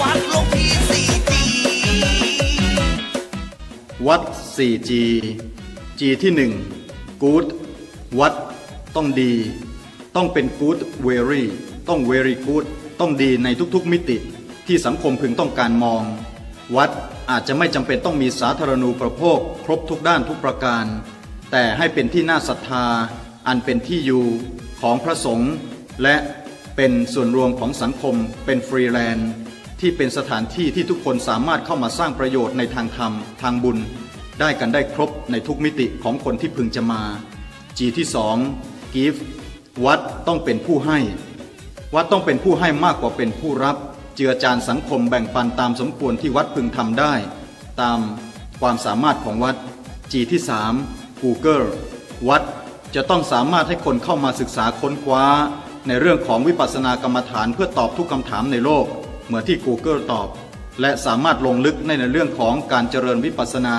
วัดหลวงพี่สี่จีวัด 4G G ที่ 1 good วัด ต้องดี ต้องเป็น good very ต้อง very good ต้องดีในทุกๆมิติที่สังคมพึงต้องการมอง วัดอาจจะไม่จำเป็นต้องมีสาธารณูปโภค ครบทุกด้านทุกประการ แต่ให้เป็นที่น่าศรัทธา อันเป็นที่อยู่ของพระสงฆ์และเป็นส่วนรวมของสังคมเป็นฟรีแลนซ์ ที่เป็นสถานที่ที่ทุกคนสามารถเข้ามาสร้างประโยชน์ในทางธรรม ทางบุญ ได้กันได้ครบในทุกมิติของคนที่พึงจะมา G ที่สอง give วัดต้องเป็นผู้ให้ วัดต้องเป็นผู้ให้มากกว่าเป็นผู้รับ เจือจานสังคมแบ่งปันตามสมควรที่วัดพึงทำได้ ตามความสามารถของวัด G ที่สาม Google วัดจะต้องสามารถให้คนเข้ามาศึกษาค้นคว้า ในเรื่องของวิปัสสนากรรมฐานเพื่อตอบทุกคำถามในโลก เหมือนที่ Google ตอบ และสามารถลงลึกในเรื่องของการเจริญวิปัสสนา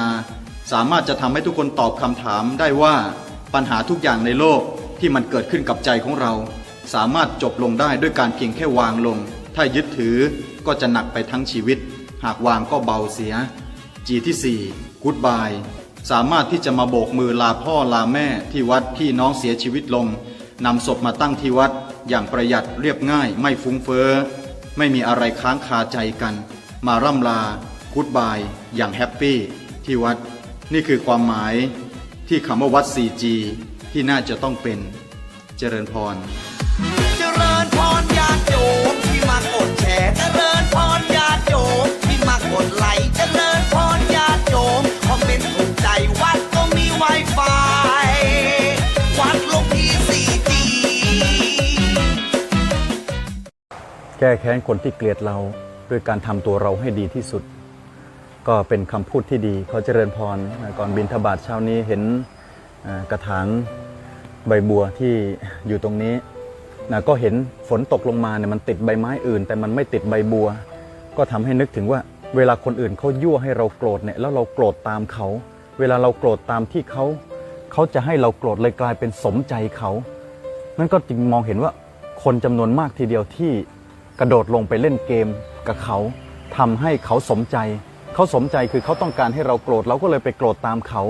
สามารถจะทำให้ทุกคนตอบคำถามได้ว่าปัญหาทุกอย่างในโลกที่มันเกิดขึ้นกับใจของเรา สามารถจบลงได้ด้วยการเพียงแค่วางลง ถ้ายึดถือก็จะหนักไปทั้งชีวิต หากวางก็เบาเสีย G ที่4 Goodbye สามารถที่จะมาโบกมือลาพ่อลาแม่ที่วัดพี่น้องเสียชีวิตลงนำศพมาตั้งที่วัดอย่างประหยัดเรียบง่ายไม่ฟุ้งเฟ้อ ไม่มีอะไรค้างคาใจกัน มาร่ำลากูดบายอย่างแฮปปี้ที่วัด นี่คือความหมายที่คำว่าวัด 4G ที่น่าจะต้องเป็นเจริญพร เจริญพรญาติโยมที่มากดแชร์เจริญพรญาติโยมที่มากดไลค์ ก้แค้นคนที่เกลียดเราด้วยการทำตัวเราให้ดีที่สุด ก็เป็นคำพูดที่ดีขอเจริญพรก่อนบินทบาทเช้านี้เห็นกระถางใบบัวที่อยู่ตรงนี้นะก็เห็นฝนตกลงมาเนี่ยมันติดใบไม้อื่น แต่มันไม่ติดใบบัว ก็ทำให้นึกถึงว่า เวลาคนอื่นเขายั่วให้เราโกรธเนี่ยแล้วเราโกรธตามเขา เวลาเราโกรธตามที่เขาเขาจะให้เราโกรธเลยกลายเป็นสมใจเขานั่นก็จึงมองเห็นว่าคนจำนวนมากทีเดียวที่ กระโดดลงไปเล่นเกมกับเขาทำให้เขาสมใจ เขาสมใจคือเขาต้องการให้เราโกรธเราก็เลยไปโกรธตามเขา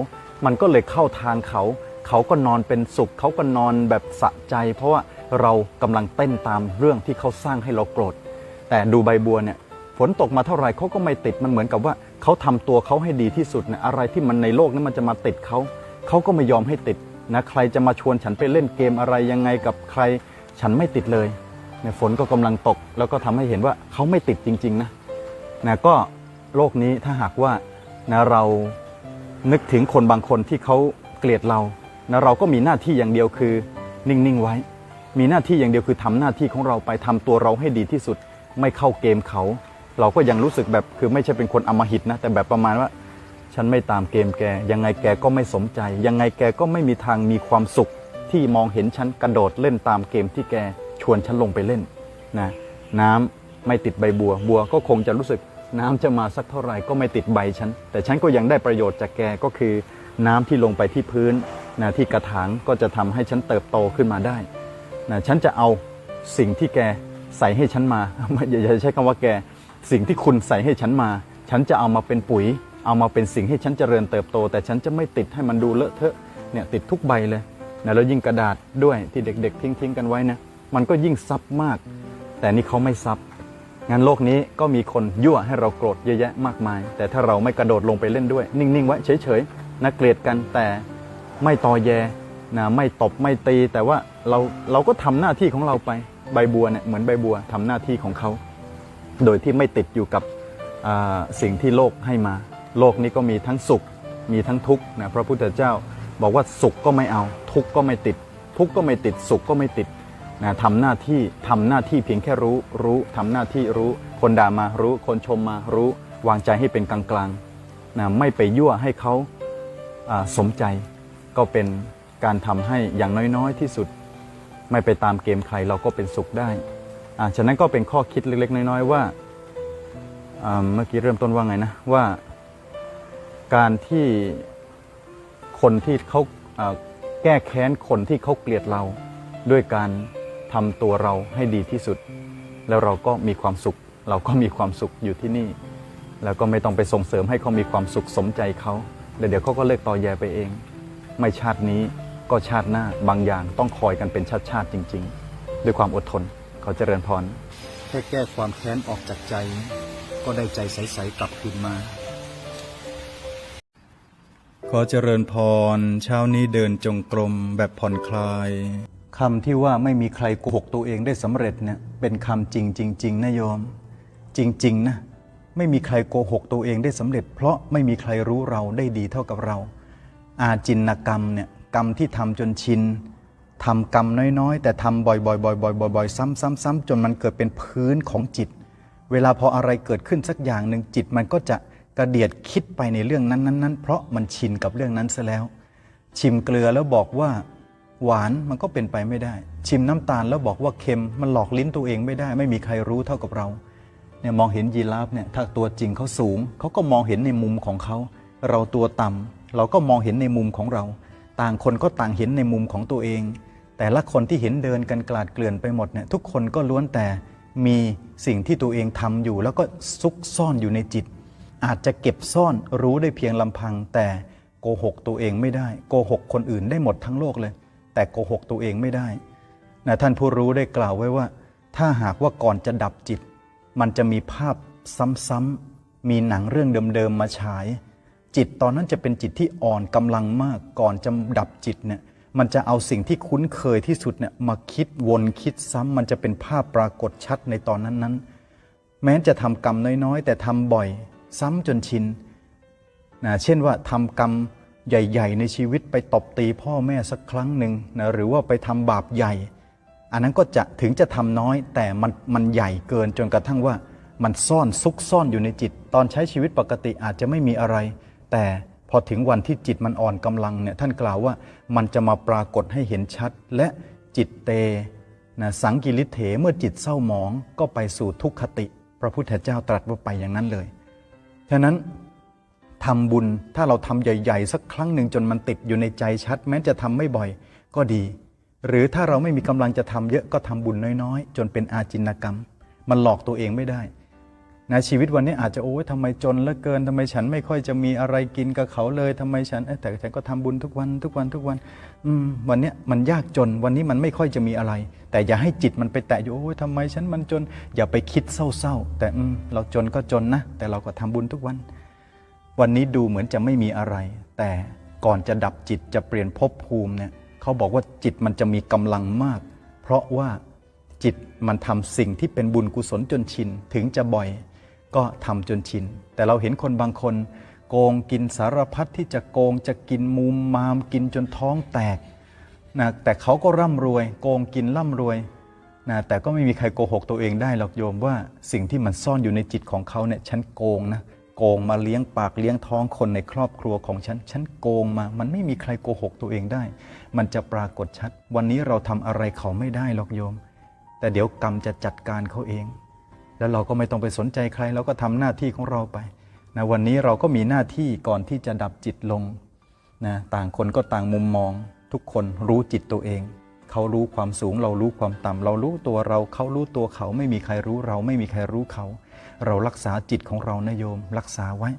มันก็เลยเข้าทางเขา เขาก็นอนเป็นสุข เขาก็นอนแบบสะใจ เพราะว่าเรากำลังเต้นตามเรื่องที่เขาสร้างให้เราโกรธ แต่ดูใบบัวเนี่ยฝนตกมาเท่าไหร่เขาก็ไม่ติดมันเหมือนกับว่าเขาทำตัวเขาให้ดีที่สุดนี่ยอะไรที่มันในโลกนี้มันจะมาติดเขาเขาก็ไม่ยอมให้ติดนะใครจะมาชวนฉันไปเล่นเกมอะไรยังไงกับใคร ฉันไม่ติดเลย เนี่ยฝนก็กำลังตก แล้วก็ทำให้เห็นว่าเขาไม่ติดจริง ๆ นะนะก็โลกนี้ถ้าหากว่านะเรานึกถึงคนบางคนที่เขาเกลียดเรานะเราก็มีหน้าที่อย่างเดียวคือนิ่ง ๆ ไว้ มีหน้าที่อย่างเดียวคือทำหน้าที่ของเราไปทำตัวเราให้ดีที่สุด ไม่เข้าเกมเขา เราก็ยังรู้สึกแบบคือไม่ใช่เป็นคนอมหิตนะแต่แบบประมาณว่า ฉันไม่ตามเกมแก ยังไงแกก็ไม่สมใจ ยังไงแกก็ไม่มีทางมีความสุขที่มองเห็นฉันกระโดดเล่นตามเกมที่แก ชวนฉันลงไปเล่นนะน้ำไม่ติดใบบัว บัวก็คงจะรู้สึกน้ำจะมาสักเท่าไหร่ก็ไม่ติดใบฉัน แต่ฉันก็ยังได้ประโยชน์จากแกก็คือน้ำที่ลงไปที่พื้นนะที่กระถางก็จะทำให้ฉันเติบโตขึ้นมาได้นะฉันจะเอาสิ่งที่แกใส่ให้ฉันมาไม่อย่าอย่าใช้คำว่าแกสิ่งที่คุณใส่ให้ฉันมา ฉันจะเอามาเป็นปุ๋ย เอามาเป็นสิ่งให้ฉันเจริญเติบโต แต่ฉันจะไม่ติดให้มันดูเลอะเทอะเนี่ยติดทุกใบเลยนะแล้วยิ่งกระดาษด้วยที่เด็ก ๆ ทิ้งๆกันไว้นะ มันก็ยิ่งซับมาก แต่นี่เขาไม่ซับงั้นโลกนี้ก็มีคนยั่วให้เราโกรธเยอะแยะมากมาย แต่ถ้าเราไม่กระโดดลงไปเล่นด้วย นิ่งๆไว้เฉยๆนะเกลียดกันแต่ไม่ตอแยนะไม่ตบไม่ตี แต่ว่าเราเราก็ทำหน้าที่ของเราไปใบบัวเนี่ยเหมือนใบบัวทำหน้าที่ของเขา โดยที่ไม่ติดอยู่กับสิ่งที่โลกให้มา โลกนี้ก็มีทั้งสุขมีทั้งทุกข์นะพระพุทธเจ้าบอกว่าสุขก็ไม่เอา ทุกข์ก็ไม่ติด ทุกข์ก็ไม่ติดสุขก็ไม่ติด นะทำหน้าที่ทำหน้าที่เพียงแค่รู้รู้ทำหน้าที่รู้ คนด่ามารู้คนชมมารู้ วางใจให้เป็นกลางๆนะไม่ไปยั่วให้เขาสมใจก็เป็นการทำให้อย่างน้อยๆที่สุด ไม่ไปตามเกมใครเราก็เป็นสุขได้ฉะนั้นก็เป็นข้อคิดเล็กๆ น้อยๆว่าเมื่อกี้เริ่มต้นว่าไงนะว่าการที่คนที่เขาแก้แค้นคนที่เขาเกลียดเราด้วยการ ทำตัวเราให้ดีที่สุด แล้วเราก็มีความสุข เราก็มีความสุขอยู่ที่นี่ แล้วก็ไม่ต้องไปส่งเสริมให้เขามีความสุขสมใจเขาแล้วเดี๋ยวเขาก็เลิกต่อแยไปเอง ไม่ชาตินี้ก็ชาติหน้าบางอย่างต้องคอยกันเป็นชาติชาติๆจริง ๆ ด้วยความอดทนขอเจริญพรแค่แก้ความแค้นออกจากใจ ก็ได้ใจใสๆกลับคืนมา ขอเจริญพร เช้านี้เดินจงกรมแบบผ่อนคลาย คำที่ว่าไม่มีใครโกหกตัวเองได้สำเร็จเนี่ยเป็นคำจริงจริงๆนะโยม จริง ๆ นะ ไม่มีใครโกหกตัวเองได้สำเร็จ เพราะไม่มีใครรู้เราได้ดีเท่ากับเรา อาจินกรรมเนี่ยกรรมที่ทำจนชินทำกรรมน้อยๆ แต่ทำบ่อยๆบ่อยๆบ่อยๆซ้ำๆๆจนมันเกิดเป็นพื้นของจิต เวลาพออะไรเกิดขึ้นสักอย่างหนึ่งจิตมันก็จะกระเดียดคิดไปในเรื่องนั้นๆๆเพราะมันชินกับเรื่องนั้นซะแล้ว ชิมเกลือแล้วบอกว่า หวานมันก็เป็นไปไม่ได้ ชิมน้ำตาลแล้วบอกว่าเค็มมันหลอกลิ้นตัวเองไม่ได้ ไม่มีใครรู้เท่ากับเราเนี่ยมองเห็นยีราฟเนี่ยถ้าตัวจริงเขาสูงเขาก็มองเห็นในมุมของเขาเราตัวต่ำเราก็มองเห็นในมุมของเรา ต่างคนก็ต่างเห็นในมุมของตัวเอง แต่ละคนที่เห็นเดินกันกลาดเกลื่อนไปหมดเนี่ยทุกคนก็ล้วนแต่มีสิ่งที่ตัวเองทำอยู่ แล้วก็ซุกซ่อนอยู่ในจิต อาจจะเก็บซ่อนรู้ได้เพียงลำพัง แต่โกหกตัวเองไม่ได้ โกหกคนอื่นได้หมดทั้งโลกเลย แต่โกหกตัวเองไม่ได้นะท่านผู้รู้ได้กล่าวไว้ว่า ถ้าหากว่าก่อนจะดับจิต มันจะมีภาพซ้ำๆมีหนังเรื่องเดิมๆมาฉาย จิตตอนนั้นจะเป็นจิตที่อ่อนกำลังมากก่อนจะดับจิตเนี่ยมันจะเอาสิ่งที่คุ้นเคยที่สุดเนี่ยมาคิดวนคิดซ้ำมันจะเป็นภาพปรากฏชัดในตอนนั้นๆแม้จะทำกรรมน้อยๆ แต่ทำบ่อย ซ้ำจนชินนะเช่นว่าทำกรรม ใหญ่ๆ ในชีวิตไปตบตีพ่อแม่สักครั้งหนึ่งนะหรือว่าไปทำบาปใหญ่ อันนั้นก็จะถึงจะทำน้อย แต่มันมันใหญ่เกินจนกระทั่งว่ามันซ่อนซุกซ่อนอยู่ในจิต ตอนใช้ชีวิตปกติอาจจะไม่มีอะไร แต่พอถึงวันที่จิตมันอ่อนกำลังเนี่ยท่านกล่าวว่ามันจะมาปรากฏให้เห็นชัด และจิตเตนะสังกิริเถเมื่อจิตเศร้าหมองก็ไปสู่ทุกขติ พระพุทธเจ้าตรัสว่าไปอย่างนั้นเลยฉะนั้น ทำบุญถ้าเราทำใหญ่ ๆ สักครั้งหนึ่งจนมันติดอยู่ในใจชัด แม้จะทำไม่บ่อยก็ดี หรือถ้าเราไม่มีกำลังจะทำเยอะก็ทำบุญน้อยๆ จนเป็นอาจินกรรม มันหลอกตัวเองไม่ได้นะชีวิตวันนี้อาจจะโอ้ยทำไมจนเหลือเกินทำไมฉันไม่ค่อยจะมีอะไรกินกับเขาเลยทำไมฉันเอ้ยแต่ฉันก็ทำบุญทุกวันทุกวันทุกวันอืมวันนี้มันยากจนวันนี้มันไม่ค่อยจะมีอะไร แต่อย่าให้จิตมันไปแตะอยู่โอ้ยทำไมฉันมันจน อย่าไปคิดเศร้าๆแต่อืมเราจนก็จนนะ แต่เราก็ทำบุญทุกวัน วันนี้ดูเหมือนจะไม่มีอะไร แต่ก่อนจะดับจิตจะเปลี่ยนภพภูมิเนี่ยเขาบอกว่าจิตมันจะมีกำลังมาก เพราะว่าจิตมันทำสิ่งที่เป็นบุญกุศลจนชิน ถึงจะบ่อยก็ทำจนชิน แต่เราเห็นคนบางคนโกงกินสารพัดที่จะโกงจะกินมุมมามกินจนท้องแตกนะแต่เขาก็ร่ำรวย โกงกินร่ำรวยนะแต่ก็ไม่มีใครโกหกตัวเองได้หรอกโยมว่าสิ่งที่มันซ่อนอยู่ในจิตของเขาเนี่ยฉันโกงนะ โกงมาเลี้ยงปากเลี้ยงท้องคนในครอบครัวของฉัน ฉันโกงมา มันไม่มีใครโกหกตัวเองได้ มันจะปรากฏชัด วันนี้เราทำอะไรเขาไม่ได้หรอกโยม แต่เดี๋ยวกรรมจะจัดการเขาเอง แล้วเราก็ไม่ต้องไปสนใจใคร เราก็ทำหน้าที่ของเราไปนะวันนี้เราก็มีหน้าที่ก่อนที่จะดับจิตลงนะต่างคนก็ต่างมุมมอง ทุกคนรู้จิตตัวเอง เขารู้ความสูง เรารู้ความต่ำเรารู้ตัวเรา เขารู้ตัวเขาไม่มีใครรู้เราไม่มีใครรู้เขา เรารักษาจิตของเรานะโยม รักษาไว้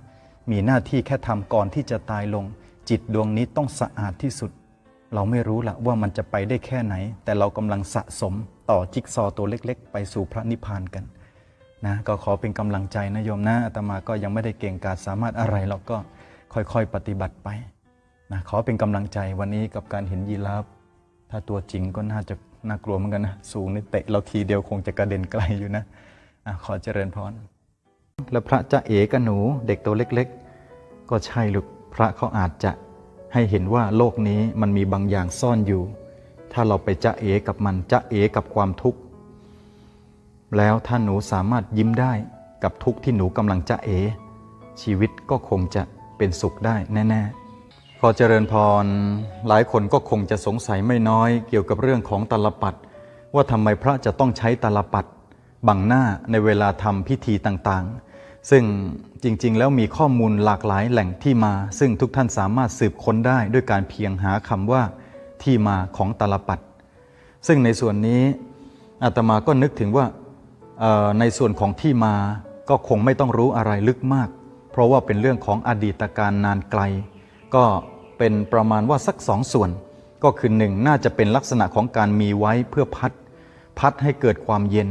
มีหน้าที่แค่ทำก่อนที่จะตายลง จิตดวงนี้ต้องสะอาดที่สุด เราไม่รู้ละว่ามันจะไปได้แค่ไหน แต่เรากำลังสะสมต่อจิ๊กซอตัวเล็ก ๆ ไปสู่พระนิพพานกันนะก็ขอเป็นกำลังใจนะโยมนะอาตมาก็ยังไม่ได้เก่งกาจสามารถอะไรเราก็ค่อยๆปฏิบัติไปนะขอเป็นกำลังใจวันนี้กับการเห็นยีราฟถ้าตัวจริงก็น่าจะน่ากลัวเหมือนกันนะ สูงนี่เตะเราทีเดียวคงจะกระเด็นไกลอยู่นะอะขอเจริญพร แล้วพระจะเอกับหนูเด็กตัวเล็ก ๆ ก็ใช่ลูกพระเขาอาจจะให้เห็นว่าโลกนี้มันมีบางอย่างซ่อนอยู่ ถ้าเราไปจะเอกับมันจะเอกับความทุกข์ แล้วถ้าหนูสามารถยิ้มได้กับทุกข์ที่หนูกำลังจะเอ ชีวิตก็คงจะเป็นสุขได้แน่ ๆขอเจริญพร หลายคนก็คงจะสงสัยไม่น้อยเกี่ยวกับเรื่องของตาลปัดว่าทำไมพระจะต้องใช้ตาลปัดบังหน้าในเวลาทำพิธีต่างๆ ซึ่งจริงๆ แล้วมีข้อมูลหลากหลายแหล่งที่มา ซึ่งทุกท่านสามารถสืบค้นได้ด้วยการเพียงหาคำว่าที่มาของตาลปัดซึ่งในส่วนนี้อาตมาก็นึกถึงว่าในส่วนของที่มาก็คงไม่ต้องรู้อะไรลึกมาก เพราะว่าเป็นเรื่องของอดีตการนานไกล ก็เป็นประมาณว่าสักสองส่วน ก็คือหนึ่งน่าจะเป็นลักษณะของการมีไว้เพื่อพัด พัดให้เกิดความเย็น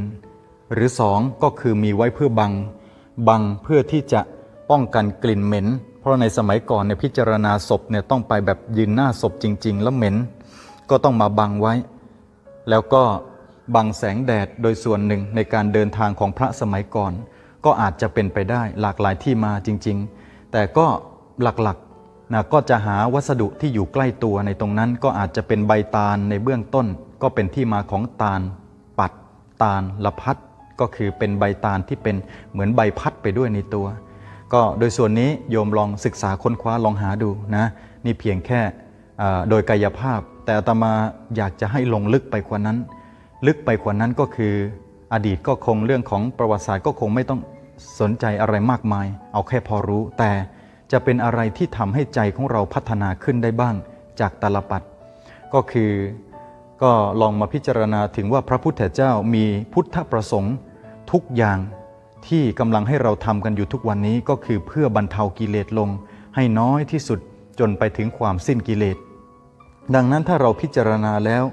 หรือสองก็คือมีไว้เพื่อบัง บังเพื่อที่จะป้องกันกลิ่นเหม็น เพราะในสมัยก่อนเนี่ยพิจารณาศพเนี่ยต้องไปแบบยืนหน้าศพจริง ๆ แล้วเหม็น ก็ต้องมาบังไว้ แล้วก็บังแสงแดดโดยส่วนหนึ่งในการเดินทางของพระสมัยก่อน ก็อาจจะเป็นไปได้หลากหลายที่มาจริง ๆ แต่ก็หลักๆนะก็จะหาวัสดุที่อยู่ใกล้ตัวในตรงนั้นก็อาจจะเป็นใบตาลในเบื้องต้น ก็เป็นที่มาของตาล ปัด ตาลละพัด ก็คือเป็นใบตาลที่เป็นเหมือนใบพัดไปด้วยในตัว ก็โดยส่วนนี้โยมลองศึกษาค้นคว้าลองหาดูนะนี่เพียงแค่โดยกายภาพ แต่อาตมาอยากจะให้ลงลึกไปกว่านั้น ลึกไปกว่านั้นก็คืออดีตก็คงเรื่องของประวัติศาสตร์ก็คงไม่ต้องสนใจอะไรมากมาย เอาแค่พอรู้ แต่จะเป็นอะไรที่ทำให้ใจของเราพัฒนาขึ้นได้บ้างจากตลปัดก็คือ ก็ลองมาพิจารณาถึงว่าพระพุทธเจ้ามีพุทธประสงค์ทุกอย่างที่กำลังให้เราทำกันอยู่ทุกวันนี้ก็คือเพื่อบรรเทากิเลสลง ให้น้อยที่สุดจนไปถึงความสิ้นกิเลส ดังนั้นถ้าเราพิจารณาแล้ว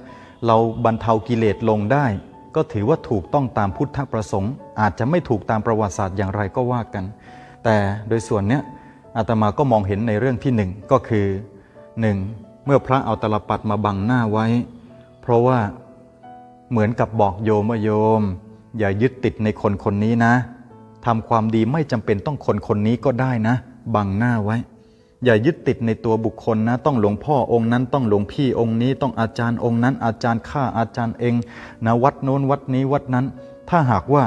เราบรรเทากิเลสลงได้ ก็ถือว่าถูกต้องตามพุทธประสงค์ อาจจะไม่ถูกตามประวัติศาสตร์อย่างไรก็ว่ากัน แต่โดยส่วนเนี้ยอาตมาก็มองเห็นในเรื่องที่หนึ่งก็คือหนึ่งเมื่อพระเอาตลปัดมาบังหน้าไว้ เพราะว่าเหมือนกับบอกโยมว่าโยม อย่ายึดติดในคนคนนี้นะทำความดีไม่จำเป็นต้องคนคนนี้ก็ได้นะ บังหน้าไว้ อย่ายึดติดในตัวบุคคลนะ ต้องหลวงพ่อองค์นั้น ต้องหลวงพี่องค์นี้ ต้องอาจารย์องค์นั้น อาจารย์ข้าอาจารย์เองนะวัดโน้นวัดนี้วัดนั้น ถ้าหากว่า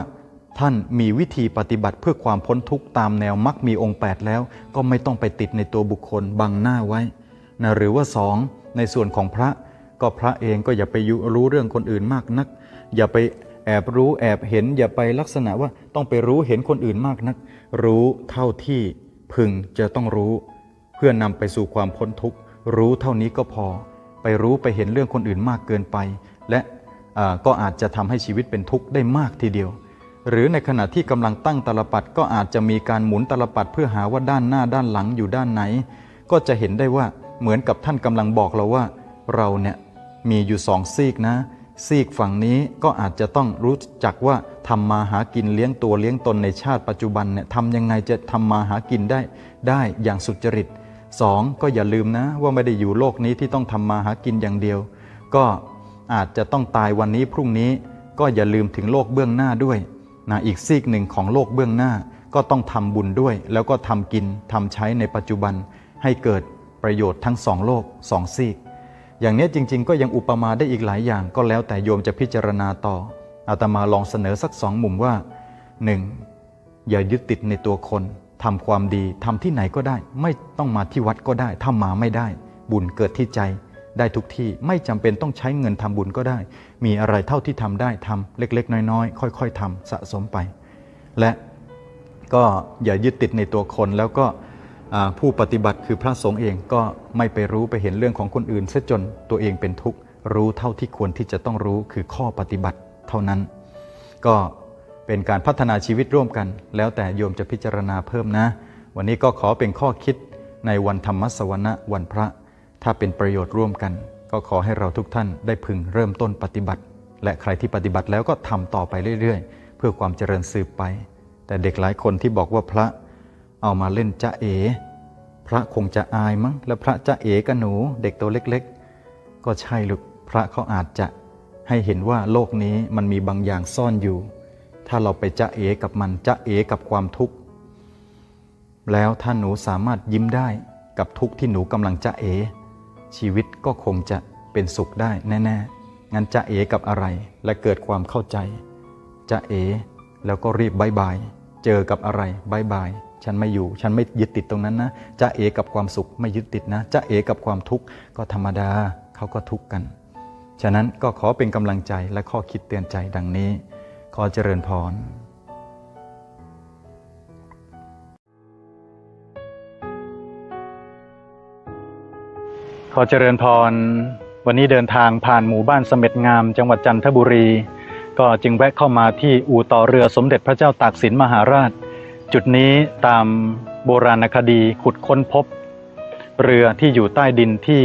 ท่านมีวิธีปฏิบัติเพื่อความพ้นทุกข์ตามแนวมรรคมีองค์ 8 แล้ว ก็ไม่ต้องไปติดในตัวบุคคลบังหน้าไว้นะหรือว่าสองในส่วนของพระ ก็พระเองก็อย่าไปยุรู้เรื่องคนอื่นมากนัก อย่าไปแอบรู้แอบเห็นอย่าไปลักษณะว่าต้องไปรู้เห็นคนอื่นมากนัก รู้เท่าที่พึงจะต้องรู้ เพื่อนำไปสู่ความพ้นทุกข์รู้เท่านี้ก็พอ ไปรู้ไปเห็นเรื่องคนอื่นมากเกินไป และก็อาจจะทำให้ชีวิตเป็นทุกข์ได้มากทีเดียว หรือในขณะที่กำลังตั้งตลปัดก็อาจจะมีการหมุนตลปัดเพื่อหาว่าด้านหน้าด้านหลังอยู่ด้านไหน ก็จะเห็นได้ว่าเหมือนกับท่านกำลังบอกเราว่า เราเนี่ย มีอยู่สองซีกนะ ซีกฝั่งนี้ก็อาจจะต้องรู้จักว่าทำมาหากินเลี้ยงตัวเลี้ยงตนในชาติปัจจุบันเนี่ยทำยังไงจะทำมาหากินได้ได้อย่างสุจริตสองก็อย่าลืมนะว่าไม่ได้อยู่โลกนี้ที่ต้องทำมาหากินอย่างเดียว ก็อาจจะต้องตายวันนี้พรุ่งนี้ก็อย่าลืมถึงโลกเบื้องหน้าด้วยนะอีกซีกหนึ่งของโลกเบื้องหน้าก็ต้องทำบุญด้วย แล้วก็ทำกินทำใช้ในปัจจุบันให้เกิดประโยชน์ทั้งสองโลกสองซีก อย่างนี้จริง ๆ ก็ยังอุปมาได้อีกหลายอย่างก็แล้วแต่โยมจะพิจารณาต่ออาตมาลองเสนอสักสองมุมว่า 1. อย่ายึดติดในตัวคนทำความดีทำที่ไหนก็ได้ ไม่ต้องมาที่วัดก็ได้ถ้ามาไม่ได้ บุญเกิดที่ใจ ได้ทุกที่ไม่จำเป็นต้องใช้เงินทำบุญก็ได้ มีอะไรเท่าที่ทำได้ทำเล็ก ๆ น้อยๆ ค่อย ๆทำสะสมไป และก็อย่ายึดติดในตัวคนแล้วก็ ผู้ปฏิบัติคือพระสงฆ์เองก็ไม่ไปรู้ไปเห็นเรื่องของคนอื่นเสียจนตัวเองเป็นทุกข์รู้เท่าที่ควรที่จะต้องรู้คือข้อปฏิบัติเท่านั้น ก็เป็นการพัฒนาชีวิตร่วมกัน แล้วแต่โยมจะพิจารณาเพิ่มนะ วันนี้ก็ขอเป็นข้อคิดในวันธรรมสวนะวันพระ ถ้าเป็นประโยชน์ร่วมกัน ก็ขอให้เราทุกท่านได้พึงเริ่มต้นปฏิบัติ และใครที่ปฏิบัติแล้วก็ทำต่อไปเรื่อย ๆ เพื่อความเจริญสืบไป แต่เด็กหลายคนที่บอกว่าพระ เอามาเล่นจะเอ พระคงจะอายมั้ง แล้วพระจะเอกับหนูเด็กตัวเล็กๆ ก็ใช่ลูกพระเขาอาจจะให้เห็นว่าโลกนี้มันมีบางอย่างซ่อนอยู่ ถ้าเราไปจะเอกับมันจะเอกับความทุกข์ แล้วถ้าหนูสามารถยิ้มได้กับทุกข์ที่หนูกำลังจะเอ ชีวิตก็คงจะเป็นสุขได้แน่ๆ งั้นจะเอกับอะไรและเกิดความเข้าใจจะเอ แล้วก็รีบบายบาย เจอกับอะไรบายบาย ฉันไม่อยู่ ฉันไม่ยึดติดตรงนั้นนะจะเอกับความสุขไม่ยึดติดนะจะเอกับความทุกข์ก็ธรรมดาเขาก็ทุกข์กัน ฉะนั้นก็ขอเป็นกำลังใจและข้อคิดเตือนใจดังนี้ ขอเจริญพรขอเจริญพร วันนี้เดินทางผ่านหมู่บ้านเสม็ดงาม จังหวัดจันทบุรี ก็จึงแวะเข้ามาที่อู่ต่อเรือสมเด็จพระเจ้าตากสินมหาราช จุดนี้ตามโบราณคดีขุดค้นพบ เรือที่อยู่ใต้ดินที่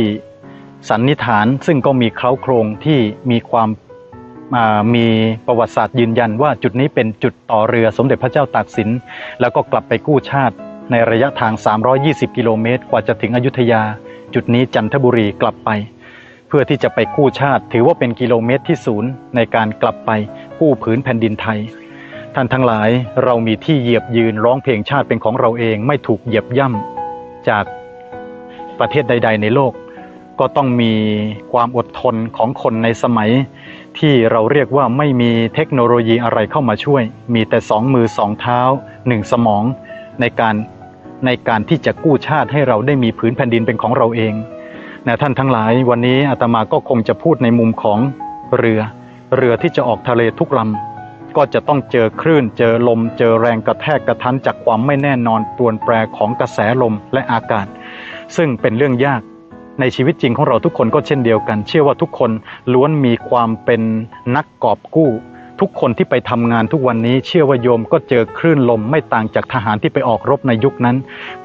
สันนิษฐานซึ่งก็มีเคล้าโครงที่มีความมีประวัติศาสตร์ยืนยันว่าจุดนี้เป็นจุดต่อเรือสมเด็จพระเจ้าตากสิน แล้วก็กลับไปกู้ชาติในระยะทาง 320 กิโลเมตร กว่าจะถึงอยุธยา จุดนี้จันทบุรีกลับไป เพื่อที่จะไปกู้ชาติ ถือว่าเป็นกิโลเมตรที่ศูนย์ในการกลับไปกู้ผืนแผ่นดินไทย ท่านทั้งหลายเรามีที่เหยียบยืนร้องเพลงชาติเป็นของเราเองไม่ถูกเหยียบย่ำจากประเทศใด ๆ ในโลก ก็ต้องมีความอดทนของคนในสมัย ที่เราเรียกว่าไม่มีเทคโนโลยีอะไรเข้ามาช่วย มีแต่สองมือสองเท้าหนึ่งสมองในการในการที่จะกู้ชาติให้เราได้มีผืนแผ่นดินเป็นของเราเองนะท่านทั้งหลายวันนี้อาตมาก็คงจะพูดในมุมของเรือ เรือที่จะออกทะเลทุกลำ ก็จะต้องเจอคลื่น เจอลม เจอแรงกระแทกกระทันจากความไม่แน่นอนปรวนแปรของกระแสลมและอากาศ ซึ่งเป็นเรื่องยากในชีวิตจริงของเราทุกคนก็เช่นเดียวกัน เชื่อว่าทุกคนล้วนมีความเป็นนักกอบกู้ ทุกคนที่ไปทำงานทุกวันนี้เชื่อว่าโยมก็เจอคลื่นลมไม่ต่างจากทหารที่ไปออกรบในยุคนั้น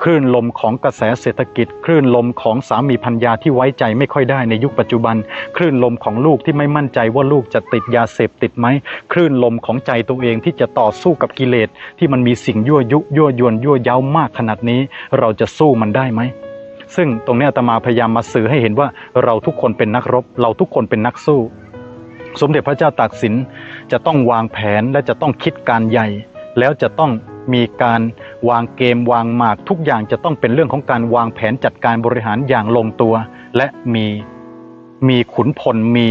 คลื่นลมของกระแสเศรษฐกิจ คลื่นลมของสามีพัญญาที่ไว้ใจไม่ค่อยได้ในยุคปัจจุบัน คลื่นลมของลูกที่ไม่มั่นใจว่าลูกจะติดยาเสพติดไหมคลื่นลมของใจตัวเองที่จะต่อสู้กับกิเลส ที่มันมีสิ่งยั่วยุยั่วยวนยั่วเย้ามากขนาดนี้ เราจะสู้มันได้ไหมซึ่งตรงนี้อาตมาพยายามมาสื่อให้เห็นว่าเราทุกคนเป็นนักรบ เราทุกคนเป็นนักสู้ สมเด็จพระเจ้าตากสินจะต้องวางแผนและจะต้องคิดการใหญ่ แล้วจะต้องมีการวางเกมวางหมากทุกอย่างจะต้องเป็นเรื่องของการวางแผนจัดการบริหารอย่างลงตัว และมีมีขุนพลมี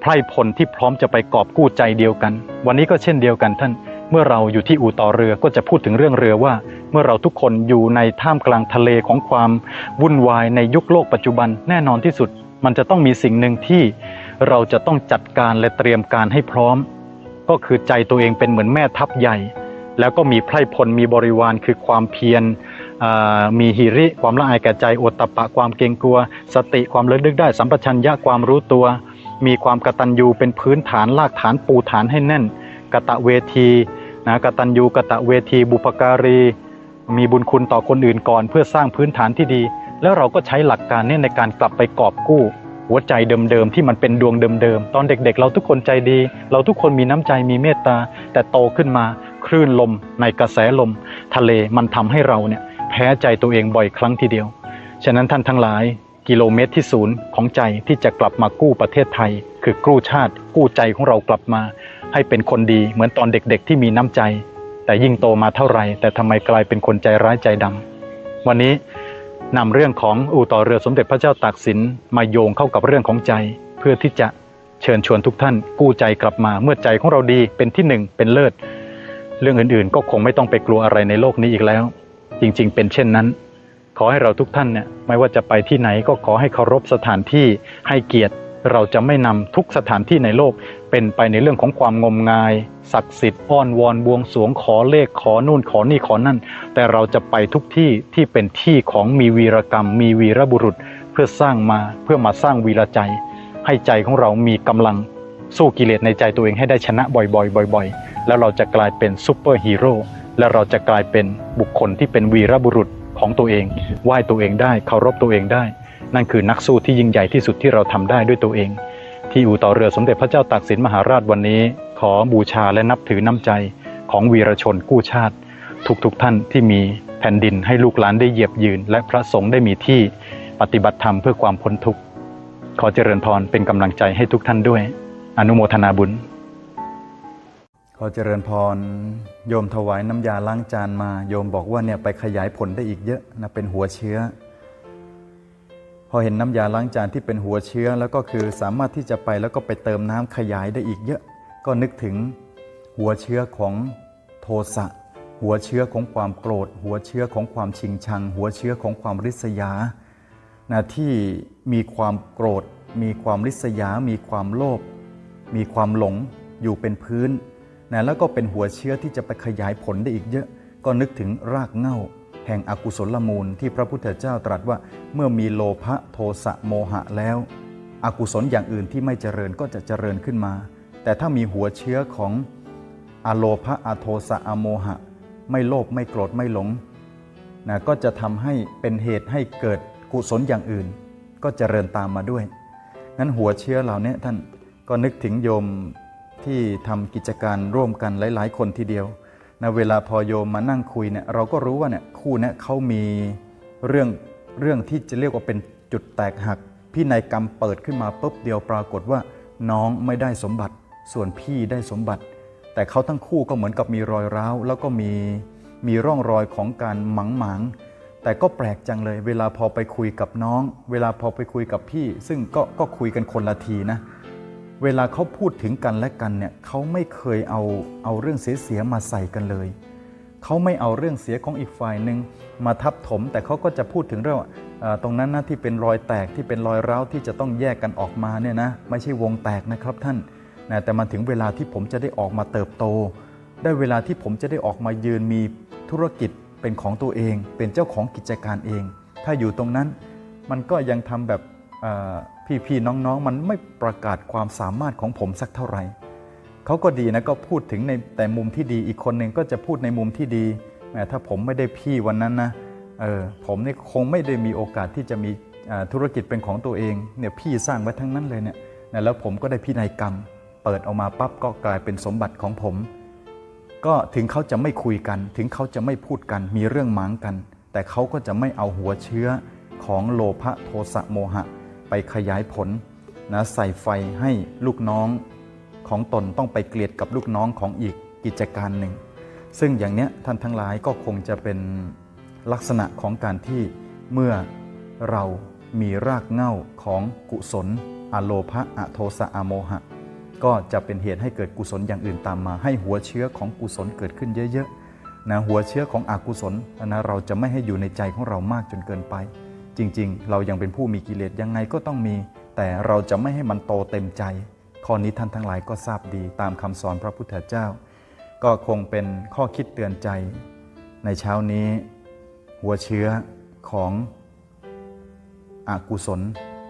ไพร่พลที่พร้อมจะไปกอบกู้ใจเดียวกัน วันนี้ก็เช่นเดียวกันท่าน เมื่อเราอยู่ที่อู่ต่อเรือก็จะพูดถึงเรื่องเรือว่า เมื่อเราทุกคนอยู่ในท่ามกลางทะเลของความวุ่นวายในยุคโลกปัจจุบันแน่นอนที่สุด มันจะต้องมีสิ่งหนึ่งที่ เราจะต้องจัดการและเตรียมการให้พร้อม ก็คือใจตัวเองเป็นเหมือนแม่ทัพใหญ่ แล้วก็มีไพร่พลมีบริวารคือความเพียรมีหิริความละอายแก่ใจอตตะปะความเกรงกลัว สติความระลึกได้ สัมปชัญญะความรู้ตัว มีความกตัญญูเป็นพื้นฐานรากฐานปูฐานให้แน่นกตะเวทีนะกตัญญูกตะเวที บุปการี มีบุญคุณต่อคนอื่นก่อน เพื่อสร้างพื้นฐานที่ดี แล้วเราก็ใช้หลักการนี้ในการกลับไปกอบกู้ หัวใจเดิมๆที่มันเป็นดวงเดิมๆตอนเด็กๆ เราทุกคนใจดี เราทุกคนมีน้ำใจมีเมตตา แต่โตขึ้นมาคลื่นลม ในกระแสลม ทะเลมันทำให้เราเนี่ยแพ้ใจตัวเองบ่อยครั้งทีเดียว ฉะนั้นท่านทั้งหลายกิโลเมตรที่ศูนย์ของใจที่จะกลับมากู้ประเทศไทย คือกู้ชาติ กู้ใจของเรากลับมา ให้เป็นคนดีเหมือนตอนเด็กๆ ที่มีน้ำใจ แต่ยิ่งโตมาเท่าไหร่ แต่ทำไมกลายเป็นคนใจร้ายใจดำวันนี้ นำเรื่องของอู่ต่อเรือสมเด็จพระเจ้าตากสินมาโยงเข้ากับเรื่องของใจ เพื่อที่จะเชิญชวนทุกท่านกู้ใจกลับมาเมื่อใจของเราดีเป็นที่หนึ่งเป็นเลิศ เรื่องอื่นๆ ก็คงไม่ต้องไปกลัวอะไรในโลกนี้อีกแล้ว จริงๆ เป็นเช่นนั้น ขอให้เราทุกท่านเนี่ยไม่ว่าจะไปที่ไหนก็ขอให้เคารพสถานที่ให้เกียรติ เราจะไม่นำทุกสถานที่ในโลก เป็นไปในเรื่องของความงมงาย ศักดิ์สิทธิ์อ้อนวอนบวงสวงขอเลขขอนู่นขอนี่ขอนั่น แต่เราจะไปทุกที่ที่เป็นที่ของมีวีรกรรม มีวีรบุรุษ เพื่อสร้างมาเพื่อมาสร้างวีรใจ ให้ใจของเรามีกำลังสู้กิเลสในใจตัวเองให้ได้ชนะบ่อยๆ บ่อย ๆ แล้วเราจะกลายเป็นซูเปอร์ฮีโร่และเราจะกลายเป็นบุคคลที่เป็นวีรบุรุษของตัวเองไหว้ตัวเองได้เคารพตัวเองได้ นั่นคือนักสู้ที่ยิ่งใหญ่ที่สุดที่เราทำได้ด้วยตัวเอง ที่อู่ต่อเรือสมเด็จพระเจ้าตากสินมหาราชวันนี้ ขอบูชาและนับถือน้ำใจของวีรชนกู้ชาติ ทุกๆทท่านที่มีแผ่นดินให้ลูกหลานได้เหยียบยืน และพระสงฆ์ได้มีที่ปฏิบัติธรรมเพื่อความพ้นทุกข์ขอเจริญพรเป็นกำลังใจให้ทุกท่านด้วย อนุโมทนาบุญ ขอเจริญพร โยมถวายน้ำยาล้างจานมา โยมบอกว่าเนี่ยไปขยายผลได้อีกเยอะนะเป็นหัวเชื้อ พอเห็นน้ำยาล้างจานที่เป็นหัวเชื้อ แล้วก็คือสามารถที่จะไปแล้วก็ไปเติมน้ำขยายได้อีกเยอะ ก็นึกถึงหัวเชื้อของโทสะหัวเชื้อของความโกรธ หัวเชื้อของความชิงชัง หัวเชื้อของความริษยานะที่มีความโกรธ มีความริษยา มีความโลภมีความหลงอยู่เป็นพื้นนะแล้วก็เป็นหัวเชื้อที่จะไปขยายผลได้อีกเยอะ ก็นึกถึงรากเง้า แห่งอกุศลมูลที่พระพุทธเจ้าตรัสว่าเมื่อมีโลภะโทสะโมหะแล้ว อกุศลอย่างอื่นที่ไม่เจริญก็จะเจริญขึ้นมา แต่ถ้ามีหัวเชื้อของอโลภะอโทสะอโมหะ ไม่โลภไม่โกรธไม่หลงนะก็จะทำให้เป็นเหตุให้เกิดกุศลอย่างอื่น ก็เจริญตามมาด้วยงั้นหัวเชื้อเหล่านี้ท่านก็นึกถึงโยมที่ทำกิจการร่วมกันหลาย ๆ คนทีเดียว นะเวลาพอโยมมานั่งคุยเนี่ยเราก็รู้ว่าเนี่ยคู่เนี้เขามีเรื่องเรื่องที่จะเรียกว่าเป็นจุดแตกหักพี่นายกรรมเปิดขึ้นมาปุ๊บเดียวปรากฏว่า น้องไม่ได้สมบัติ ส่วนพี่ได้สมบัติ แต่เขาทั้งคู่ก็เหมือนกับมีรอยร้าว แล้วก็มีมีร่องรอยของการหมังหมางแต่ก็แปลกจังเลย เวลาพอไปคุยกับน้อง เวลาพอไปคุยกับพี่ ซึ่งก็ก็คุยกันคนละทีนะ เวลาเขาพูดถึงกันและกันเนี่ยเขาไม่เคยเอาเอาเรื่องเสียๆมาใส่กันเลย เขาไม่เอาเรื่องเสียของอีกฝ่ายหนึ่งมาทับถม แต่เขาก็จะพูดถึงเรื่องอตรงนั้นนะที่เป็นรอยแตกที่เป็นรอยร้าวที่จะต้องแยกกันออกมาเนี่ยนะไม่ใช่วงแตกนะครับท่านนะแต่มาถึงเวลาที่ผมจะได้ออกมาเติบโต ได้เวลาที่ผมจะได้ออกมายืนมีธุรกิจเป็นของตัวเอง เป็นเจ้าของกิจการเอง ถ้าอยู่ตรงนั้นมันก็ยังทำแบบ พี่ๆน้องๆ มันไม่ประกาศความสามารถของผมสักเท่าไหร่เขาก็ดีนะก็พูดถึงในแต่มุมที่ดีอีกคนหนึ่งก็จะพูดในมุมที่ดีแหมถ้าผมไม่ได้พี่วันนั้นนะเออผมนี่คงไม่ได้มีโอกาสที่จะมีธุรกิจเป็นของตัวเองเนี่ยพี่สร้างไว้ทั้งนั้นเลยเนี่ยแล้วผมก็ได้พินัยกรรม เปิดออกมาปั๊บก็กลายเป็นสมบัติของผม ก็ถึงเขาจะไม่คุยกัน ถึงเขาจะไม่พูดกันมีเรื่องหมางกัน แต่เขาก็จะไม่เอาหัวเชื้อของโลภะโทสะโมหะ ไปขยายผลนะใส่ไฟให้ลูกน้องของตนต้องไปเกลียดกับลูกน้องของอีกกิจการหนึ่ง ซึ่งอย่างเนี้ยท่านทั้งหลายก็คงจะเป็นลักษณะของการที่เมื่อเรามีรากเหง้าของกุศล อโลภะอโทสะอโมหะ ก็จะเป็นเหตุให้เกิดกุศลอย่างอื่นตามมา ให้หัวเชื้อของกุศลเกิดขึ้นเยอะๆนะหัวเชื้อของอกุศลนะเราจะไม่ให้อยู่ในใจของเรามากจนเกินไป จริงๆ เรายังเป็นผู้มีกิเลสยังไงก็ต้องมี แต่เราจะไม่ให้มันโตเต็มใจ ข้อนี้ท่านทั้งหลายก็ทราบดีตามคำสอนพระพุทธเจ้า ก็คงเป็นข้อคิดเตือนใจ ในเช้านี้ หัวเชื้อของอกุศล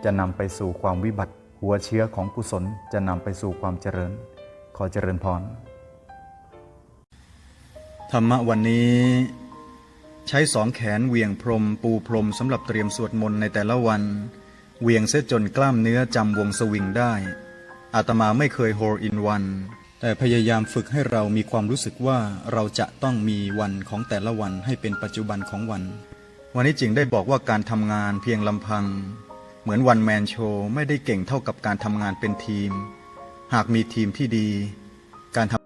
จะนำไปสู่ความวิบัติ หัวเชื้อของกุศลจะนำไปสู่ความเจริญ ขอเจริญพรธรรมะวันนี้ ใช้สองแขนเวียงพรม ปูพรมสำหรับเตรียมสวดมนต์ในแต่ละวัน เวียงเสียจนกล้ามเนื้อจำวงสวิงได้ อาตมาไม่เคยโฮลอินวัน แต่พยายามฝึกให้เรามีความรู้สึกว่าเราจะต้องมีวันของแต่ละวันให้เป็นปัจจุบันของวัน วันนี้จึงได้บอกว่าการทำงานเพียงลำพัง เหมือนวันแมนโชไม่ได้เก่งเท่ากับการทำงานเป็นทีม หากมีทีมที่ดี การทำ